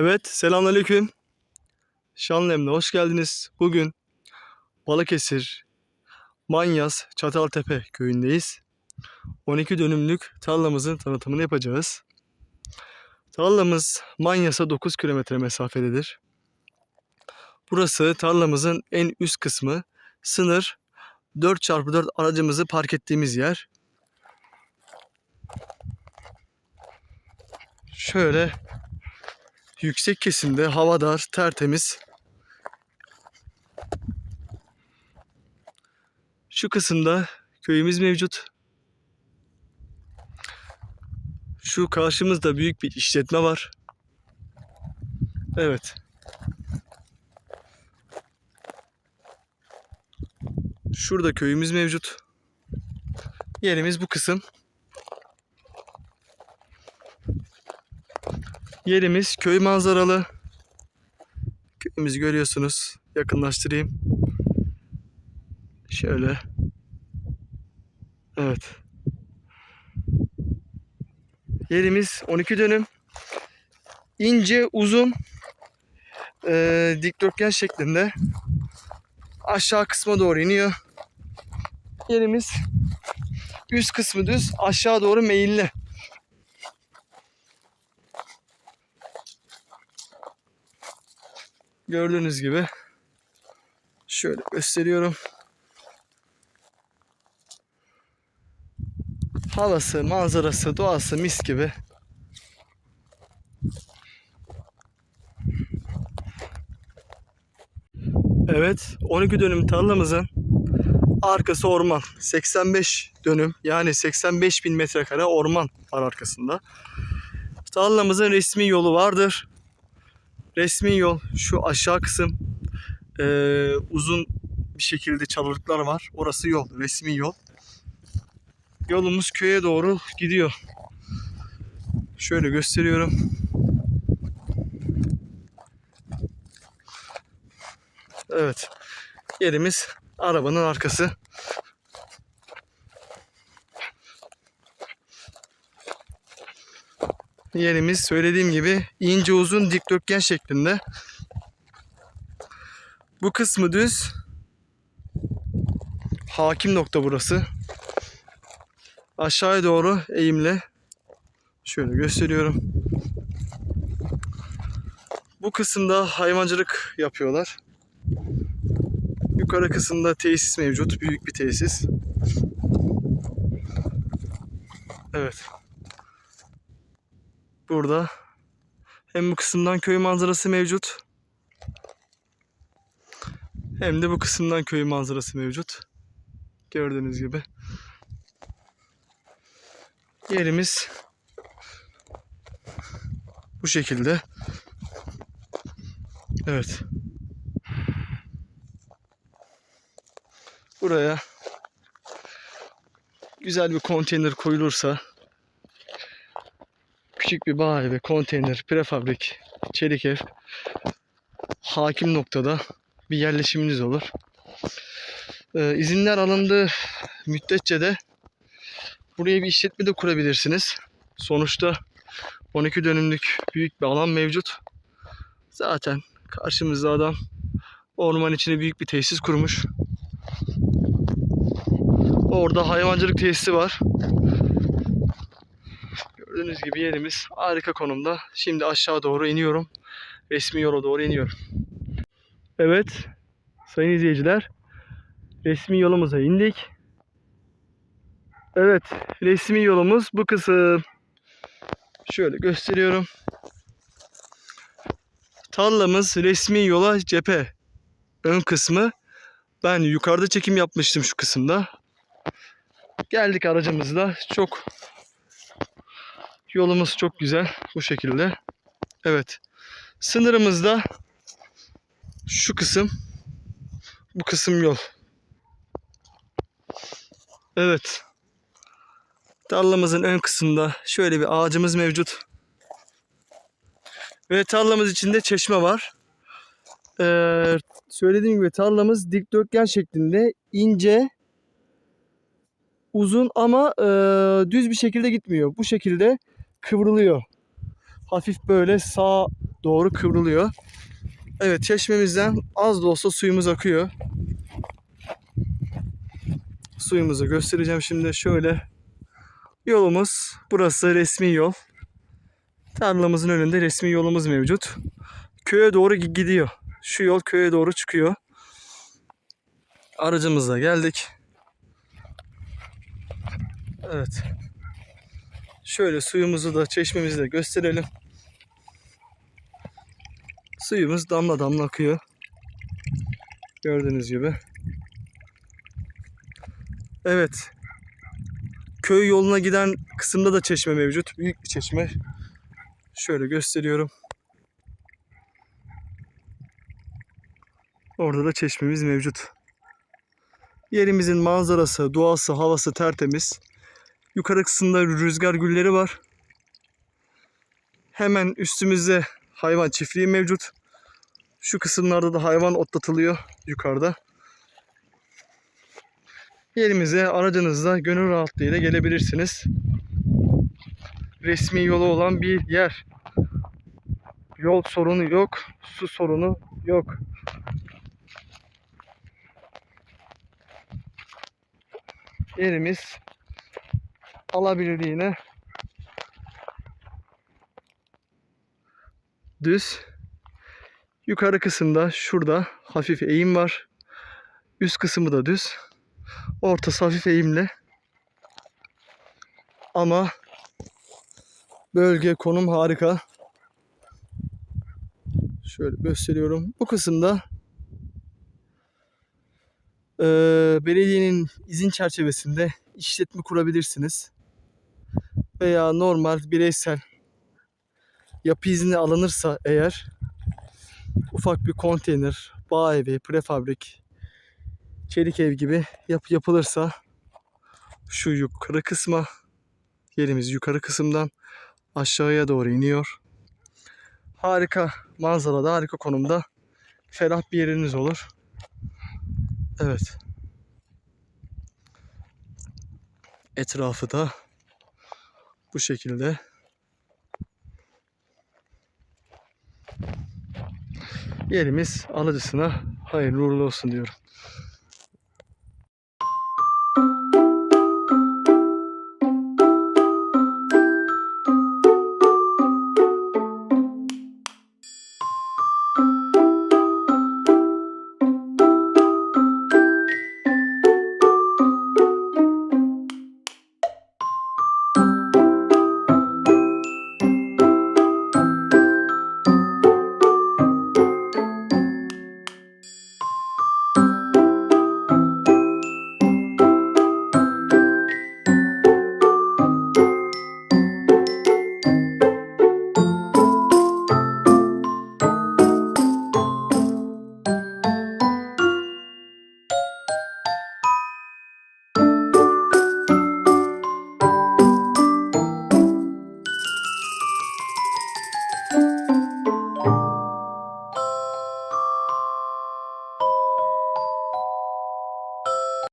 Evet, selamünaleyküm. Şanlıemre hoş geldiniz. Bugün Balıkesir, Manyas, Çataltepe köyündeyiz. 12 dönümlük tarlamızın tanıtımını yapacağız. Tarlamız Manyas'a 9 kilometre mesafededir. Burası tarlamızın en üst kısmı. Sınır 4x4 aracımızı park ettiğimiz yer. Şöyle yüksek kesimde hava dar, tertemiz. Şu kısımda köyümüz mevcut. Şu karşımızda büyük bir işletme var. Evet. Şurada köyümüz mevcut. Yerimiz bu kısım. Yerimiz köy manzaralı. Köyümüzü görüyorsunuz. Yakınlaştırayım. Şöyle. Evet. Yerimiz 12 dönüm. İnce, uzun, eee, dikdörtgen şeklinde. Aşağı kısma doğru iniyor. Yerimiz üst kısmı düz, aşağı doğru meyilli. Gördüğünüz gibi şöyle gösteriyorum. Havası, manzarası, doğası mis gibi. Evet, 12 dönüm tarlamızın arkası orman. 85 dönüm yani 85 bin metrekare orman var arkasında. Tarlamızın resmi yolu vardır. Resmi yol şu aşağı kısım eee, uzun bir şekilde çalılıklar var. Orası yol, resmi yol. Yolumuz köye doğru gidiyor. Şöyle gösteriyorum. Evet. Yerimiz arabanın arkası. Yerimiz söylediğim gibi ince uzun dikdörtgen şeklinde. Bu kısmı düz. Hakim nokta burası. Aşağıya doğru eğimli. Şöyle gösteriyorum. Bu kısımda hayvancılık yapıyorlar. Yukarı kısımda tesis mevcut. Büyük bir tesis. Evet. Burada hem bu kısımdan köy manzarası mevcut. Hem de bu kısımdan köy manzarası mevcut. Gördüğünüz gibi. Yerimiz bu şekilde. Evet. Buraya güzel bir konteyner koyulursa küçük bir bağ evi, konteyner, prefabrik, çelik ev hakim noktada bir yerleşiminiz olur. Ee, izinler alındığı müddetçe de buraya bir işletme de kurabilirsiniz. Sonuçta 12 dönümlük büyük bir alan mevcut. Zaten karşımızda adam orman içine büyük bir tesis kurmuş. Orada hayvancılık tesisi var. Gördüğünüz gibi yerimiz harika konumda. Şimdi aşağı doğru iniyorum. Resmi yola doğru iniyorum. Evet sayın izleyiciler. Resmi yolumuza indik. Evet resmi yolumuz bu kısım. Şöyle gösteriyorum. Tarlamız resmi yola cephe. Ön kısmı. Ben yukarıda çekim yapmıştım şu kısımda. Geldik aracımızla. Çok yolumuz çok güzel bu şekilde. Evet. Sınırımızda şu kısım bu kısım yol. Evet. Tarlamızın ön kısmında şöyle bir ağacımız mevcut. Ve tarlamız içinde çeşme var. Ee, söylediğim gibi tarlamız dikdörtgen şeklinde ince uzun ama e, düz bir şekilde gitmiyor. Bu şekilde kıvrılıyor. Hafif böyle sağ doğru kıvrılıyor. Evet çeşmemizden az da olsa suyumuz akıyor. Suyumuzu göstereceğim şimdi şöyle. Yolumuz burası resmi yol. Tarlamızın önünde resmi yolumuz mevcut. Köye doğru gi- gidiyor. Şu yol köye doğru çıkıyor. Aracımızla geldik. Evet. Şöyle suyumuzu da çeşmemizi de gösterelim. Suyumuz damla damla akıyor. Gördüğünüz gibi. Evet. Köy yoluna giden kısımda da çeşme mevcut. Büyük bir çeşme. Şöyle gösteriyorum. Orada da çeşmemiz mevcut. Yerimizin manzarası, doğası, havası tertemiz. Yukarı kısımda rüzgar gülleri var. Hemen üstümüzde hayvan çiftliği mevcut. Şu kısımlarda da hayvan otlatılıyor yukarıda. Yerimize aracınızla gönül rahatlığıyla gelebilirsiniz. Resmi yolu olan bir yer. Yol sorunu yok, su sorunu yok. Yerimiz alabilirliğine düz. Yukarı kısımda şurada hafif eğim var. Üst kısmı da düz. Ortası hafif eğimli. Ama bölge konum harika. Şöyle gösteriyorum. Bu kısımda eee, belediyenin izin çerçevesinde işletme kurabilirsiniz. Veya normal bireysel yapı izni alınırsa eğer ufak bir konteyner, bağ evi, prefabrik, çelik ev gibi yap yapılırsa şu yukarı kısma yerimiz yukarı kısımdan aşağıya doğru iniyor. Harika manzarada, harika konumda ferah bir yeriniz olur. Evet. Etrafı da bu şekilde. Yerimiz alıcısına hayırlı uğurlu olsun diyorum.